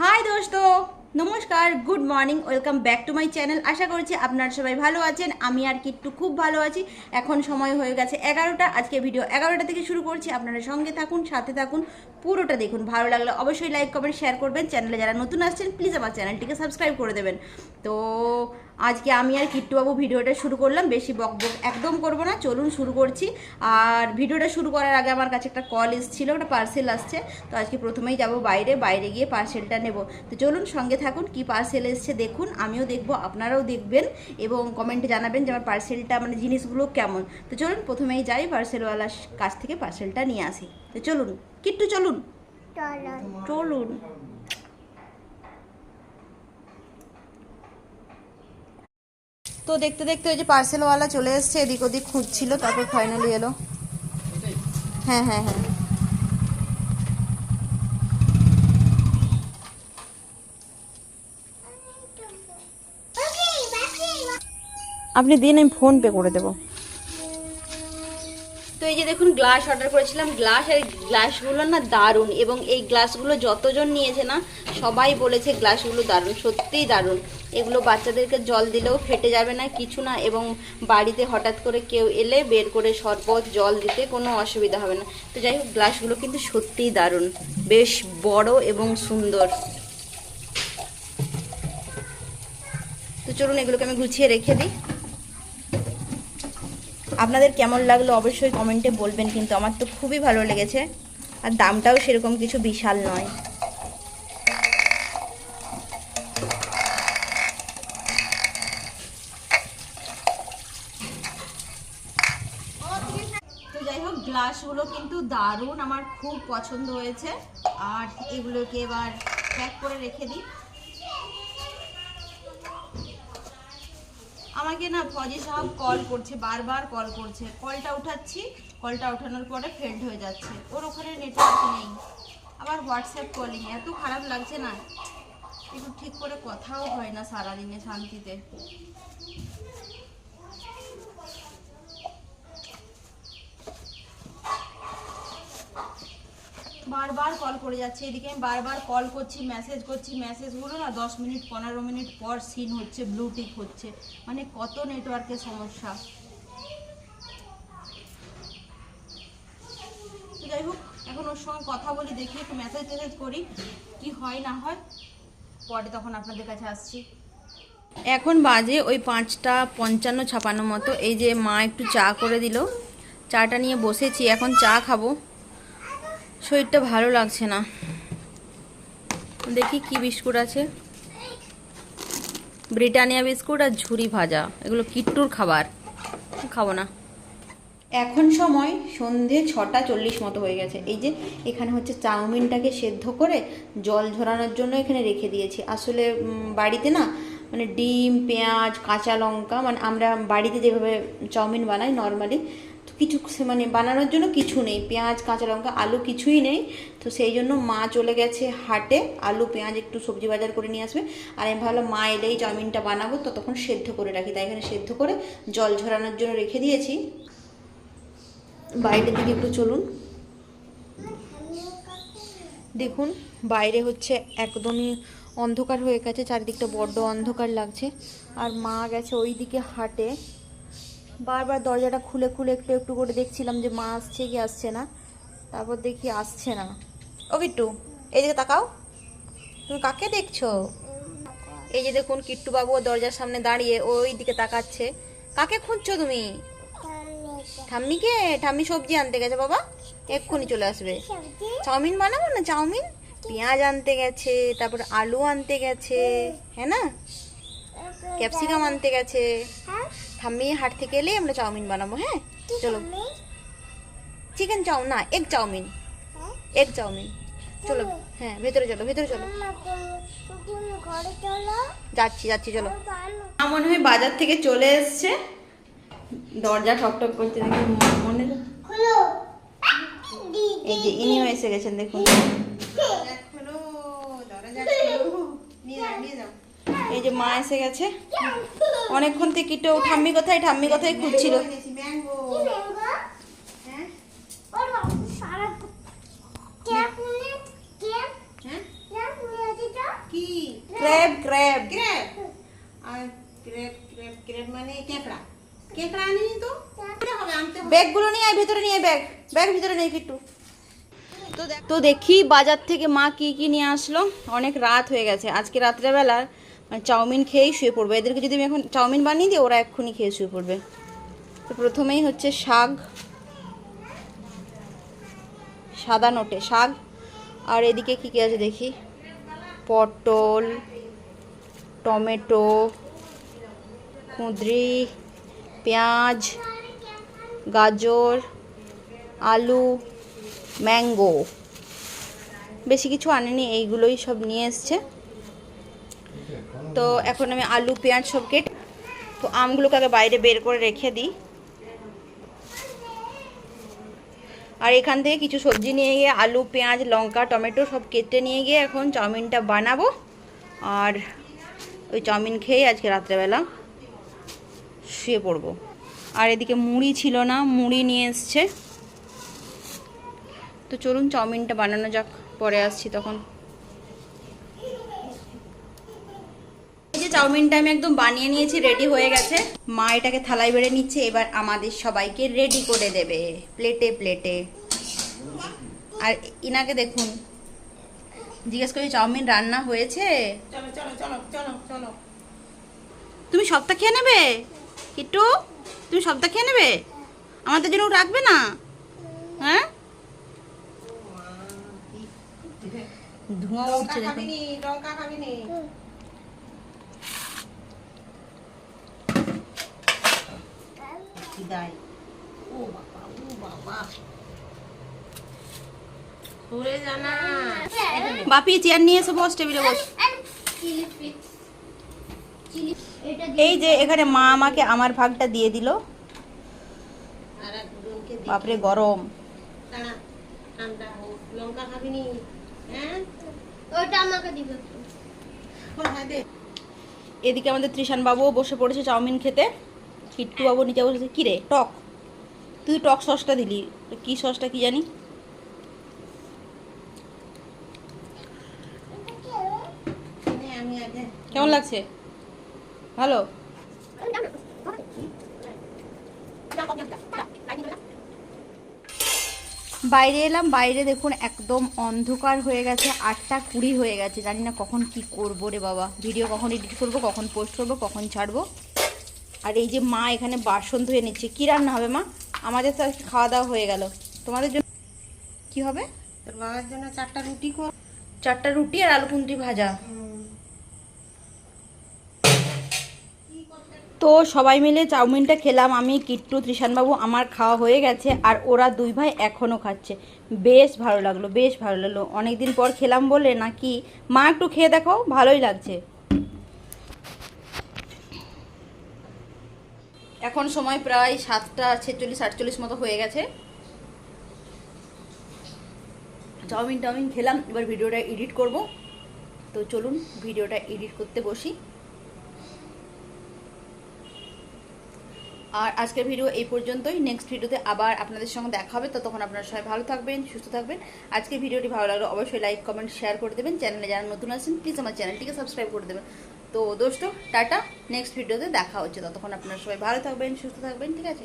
High দোস্ত। নমস্কার good morning welcome back to my channel আশা করছি আপনারা সবাই ভালো আছেন, আমি আর কিট্টু খুব ভালো আছি। এখন সময় হয়ে গেছে এগারোটা, আজকে ভিডিও এগারোটা থেকে শুরু করছি। আপনারা সঙ্গে থাকুন, সাথে থাকুন, পুরোটা দেখুন। ভালো লাগলে অবশ্যই লাইক কমেন্ট শেয়ার করবেন। চ্যানেলে যারা নতুন আসছেন প্লিজ আমার চ্যানেলটিকে সাবস্ক্রাইব করে দেবেন। তো আজকে আমি আর কিট্টুবাবু ভিডিওটা শুরু করলাম বেশি বক বক একদম করব না চলুন শুরু করছি। আর ভিডিওটা শুরু করার আগে আমার কাছে একটা কল এসেছিল একটা পার্সেল আসছে তো আজকে প্রথমেই যাব বাইরে বাইরে গিয়ে পার্সেলটা নেব। তো চলুন সঙ্গে থাকুন কি পার্সেল এসছে দেখুন আমিও দেখব আপনারাও দেখবেন এবং কমেন্টে জানাবেন যে আমার পার্সেলটা মানে জিনিসগুলো কেমন। তো চলুন প্রথমেই যাই পার্সেলওয়ালার কাছ থেকে পার্সেলটা নিয়ে আসি। তো চলুন কিট্টু চলুন। চলুন। তো দেখতে দেখতে ওই যে পার্সেলওয়ালা চলে এসছে এদিক ওদিক খুঁজছিল তারপর ফাইনালি এলো। হ্যাঁ হ্যাঁ হ্যাঁ। আপনি দিন আমি ফোনপে করে দেবো। তো এই যে দেখুন গ্লাস অর্ডার করেছিলাম। গ্লাস আর গ্লাসগুলো না দারুণ এবং এই গ্লাসগুলো যতজন নিয়েছে না, সবাই বলেছে গ্লাসগুলো দারুণ, সত্যিই দারুণ। এগুলো বাচ্চাদেরকে জল দিলেও ফেটে যাবে না, কিছু না এবং বাড়িতে হঠাৎ করে কেউ এলে বের করে শরবত, জল দিতে কোনো অসুবিধা হবে না। তো যাই হোক গ্লাসগুলো কিন্তু সত্যিই দারুণ। বেশ বড় এবং সুন্দর। তো চলুন, এগুলোকে আমি গুছিয়ে রেখে দিই। আপনাদের কেমন লাগল অবশ্যই কমেন্টে বলবেন, কিন্তু আমার তো খুবই ভালো লেগেছে। আর দামটাও সেরকম কিছু বিশাল নয়। গ্লাসগুলো কিন্তু দারুণ, আমার খুব পছন্দ হয়েছে। আর এগুলোকে এবার প্যাক করে রেখে দিই। আমাকে না ফজি সাহেব কল করছে, বারবার কল করছে। কলটা উঠাচ্ছি কলটা ওঠানোর পরে ফেল্ড হয়ে যাচ্ছে। ওর ওখানে নেটওয়ার্ক নেই। আবার হোয়াটসঅ্যাপ কলিং এত খারাপ লাগছে না। একটু ঠিক করে কথাও হয় না সারাদিনে শান্তিতে। বারবার কল করে যাচ্ছে। এদিকে আমি বারবার কল করছি মেসেজ করছি মেসেজগুলো না দশ মিনিট, পনেরো মিনিট পর সিন হচ্ছে ব্লুটিক হচ্ছে। মানে কত নেটওয়ার্কের সমস্যা। যাই হোক, এখন ওর সঙ্গে কথা বলি, দেখি একটু মেসেজ টেসেজ করি, কি হয় না হয়। পরে তখন আপনাদের কাছে আসছি। এখন বাজে ওই পাঁচটা পঞ্চান্ন ছাপান্ন মতো। এই যে মা একটু চা করে দিল। চাটা নিয়ে বসেছি, এখন চা খাব। শরীরটা ভালো লাগছে না। দেখি কি বিস্কুট আছে। ব্রিটানিয়া বিস্কুট আর ঝুরি ভাজা। এগুলো কিট্টুর খাবার। খাব না। এখন সময় সন্ধে ছটা চল্লিশ মতো হয়ে গেছে। এই যে এখানে হচ্ছে চাউমিনটাকে সেদ্ধ করে জল ঝরানোর জন্য এখানে রেখে দিয়েছি। আসলে বাড়িতে না মানে ডিম, পেঁয়াজ, কাঁচা লঙ্কা মানে আমরা বাড়িতে যেভাবে চাউমিন বানাই নর্মালি তো কিছু মানে বানানোর জন্য কিছু নেই। পেঁয়াজ, কাঁচা লঙ্কা, আলু কিছুই নেই। তো সেই জন্য মা চলে গেছে হাটে। আলু, পেঁয়াজ একটু সবজি বাজার করে নিয়ে আসবে। আর আমি ভাবলাম, মা এলেই চাউমিনটা বানাবো, তো তখন সেদ্ধ করে রাখি। তাই এখানে সেদ্ধ করে জল ঝরানোর জন্য রেখে দিয়েছি। বাইরের দিকে একটু চলুন। দেখুন, বাইরে হচ্ছে একদমই অন্ধকার হয়ে গেছে চারিদিকটা বড্ড অন্ধকার লাগছে। আর মা গেছে ওই দিকে হাটে। বারবার দরজাটা খুলে খুলে একটু একটু করে দেখছিলাম যে মা আসছে কি আসছে না। তারপর দেখি আসছে না। ও কিট্টু এইদিকে তাকাও। তুমি কাকে দেখছ? এই যে দেখুন কিট্টু বাবু দরজার সামনে দাঁড়িয়ে ওই দিকে তাকাচ্ছে। কাকে খুঁজছো তুমি? ঠাম্মিকে? ঠাম্মি সবজি আনতে গেছে বাবা। এক্ষুনি চলে আসবে। চাউমিন বানাবো না? চাউমিন? পেঁয়াজ আনতে গেছে, তারপর আলু আনতে গেছে হ্যাঁ না? ক্যাপসিকাম আনতে গেছে। ঠাম্মি হাট থেকে এলেই আমরা চাউমিন বানাবো হ্যাঁ? চলো। চিকেন চাউ না এগ চাউমিন। Egg chowmein. চলো হ্যাঁ ভেতরে চলো ভেতরে চলো। যাচ্ছি যাচ্ছি, চলো। মনে হয় বাজার থেকে চলে এসছে। দরজা ঠকঠক করতে দেখি মনে এই যে, ইনিও এসে গেছেন, দেখুন। এই যে মা এসে গেছে। অনেকক্ষণ থেকে কিটো ঠাম্মি কোথায়? ঠাম্মি কোথায় খুঁজছিল? ক্র্যাব ক্র্যাব আর মানে কেঁকড়া কেঁকড়া আনি তো? ব্যাগগুলো নিয়ে আয় ভেতরে নিয়ে ব্যাগ। ব্যাগ ভিতরে নেই তো দেখি বাজার থেকে মা কি কি নিয়ে আসলো? অনেক রাত হয়ে গেছে। আজকে রাত্রেবেলা চাউমিন খেয়েই শুয়ে পড়বে। এদেরকে যদি আমি এখন চাউমিন বানিয়ে দিই, ওরা এক্ষুনি খেয়ে শুয়ে পড়বে। তো প্রথমেই হচ্ছে শাক, সাদা নোটে শাক। আর এদিকে কী কী আছে দেখি? পটল, টমেটো, কুঁদরি, পেঁয়াজ, গাজর, আলু, ম্যাঙ্গো। বেশি কিছু আনেনি, এইগুলোই সব নিয়ে এসছে। তো এখন আমি আলু, পেঁয়াজ সব কেট তো আমগুলোকে আগে বাইরে বের করে রেখে দিই। আর এখান থেকে কিছু সবজি নিয়ে গিয়ে আলু, পেঁয়াজ, লঙ্কা, টমেটো সব কেটে নিয়ে গিয়ে এখন চাউমিনটা বানাবো। আর ওই চাউমিন খেয়ে আজকে রাত্রেবেলা শুয়ে পড়ব। আর এদিকে মুড়ি ছিল না, মুড়ি নিয়ে এসছে। তো চলুন চাউমিনটা বানানো যাক, পরে আসছি তখন এই যে চাউমিনটা আমি একদম বানিয়ে নিয়েছি রেডি হয়ে গেছে। মা এটাকে থালায় বেড়ে নিচ্ছে এবার আমাদের সবাইকে রেডি করে দেবে প্লেটে প্লেটে আর ইনাকে দেখুন জিজ্ঞেস করি চাউমিন রান্না হয়েছে? তুমি সবটা খেয়ে নেবে? কিট্টু তুমি সবটা খেয়ে নেবে? আমাদের জন্য রাখবে না? হ্যাঁ? ধোঁয়া উঠছে দেখুন বিদায় ও বাবা ও বাবা। সরে জানা বাপি চেয়ার নিয়ে এসে বস টেবিলে বস। এই যে এখানে মা আমাকে আমার ভাগটা দিয়ে দিল। বাপরে গরম। লঙ্কা খাবি নি? হ্যাঁ? ওটা আমাকে দিবে হ্যাঁ এদিকে আমাদের ত্রিশান বাবুও বসে পড়েছে চাউমিন খেতে। কিট্টু বাবু নিচে বসেছে কি রে টক। তুই টক সসটা দিলি। কি সসটা কি জানি? কেমন লাগছে? ভালো? বাইরে এলাম, বাইরে দেখুন একদম অন্ধকার হয়ে গেছে, আটটা কুড়ি হয়ে গেছে। জানি না কখন কি করব রে বাবা। ভিডিও কখন এডিট করব, কখন পোস্ট করব, কখন ছাড়বো। আর এই যে মা এখানে বাসন ধুয়ে নিচ্ছে। কী রান্না হবে মা? আমাদের তো আজকে খাওয়া দাওয়া হয়ে গেল। তোমাদের জন্য কি হবে? তোর বাবার জন্য চারটা রুটি কর। চারটা রুটি আর আলু কুন্দ্রি ভাজা। তো সবাই মিলে চাউমিনটা খেলাম। আমি কিট্টু ত্রিশানবাবু আমার খাওয়া হয়ে গেছে আর ওরা দুই ভাই এখনও খাচ্ছে। বেশ ভালো লাগল বেশ ভালো লাগল। অনেক দিন পর খেলাম বলে নাকি। মা একটু খেয়ে দেখো ভালোই লাগছে। এখন সময় প্রায় সাতটা ছেচল্লিশ, আটচল্লিশ মতো হয়ে গেছে। চাউমিন টাউমিন খেলাম, এবার ভিডিওটা এডিট করব। তো চলুন, ভিডিওটা এডিট করতে বসি। আর আজকের ভিডিও এই পর্যন্তই। নেক্সট ভিডিওতে আবার আপনাদের সঙ্গে দেখা হবে। তো তখন আপনারা সবাই ভালো থাকবেন, সুস্থ থাকবেন। আজকের ভিডিওটি ভালো লাগলে অবশ্যই লাইক কমেন্ট শেয়ার করে দেবেন। চ্যানেলে যারা নতুন আছেন প্লিজ আমার চ্যানেলটিকে সাবস্ক্রাইব করে দেবেন। তো দোস্ত, টাটা নেক্সট ভিডিওতে দেখা হচ্ছে। ততক্ষণ আপনারা সবাই ভালো থাকবেন, সুস্থ থাকবেন, ঠিক আছে?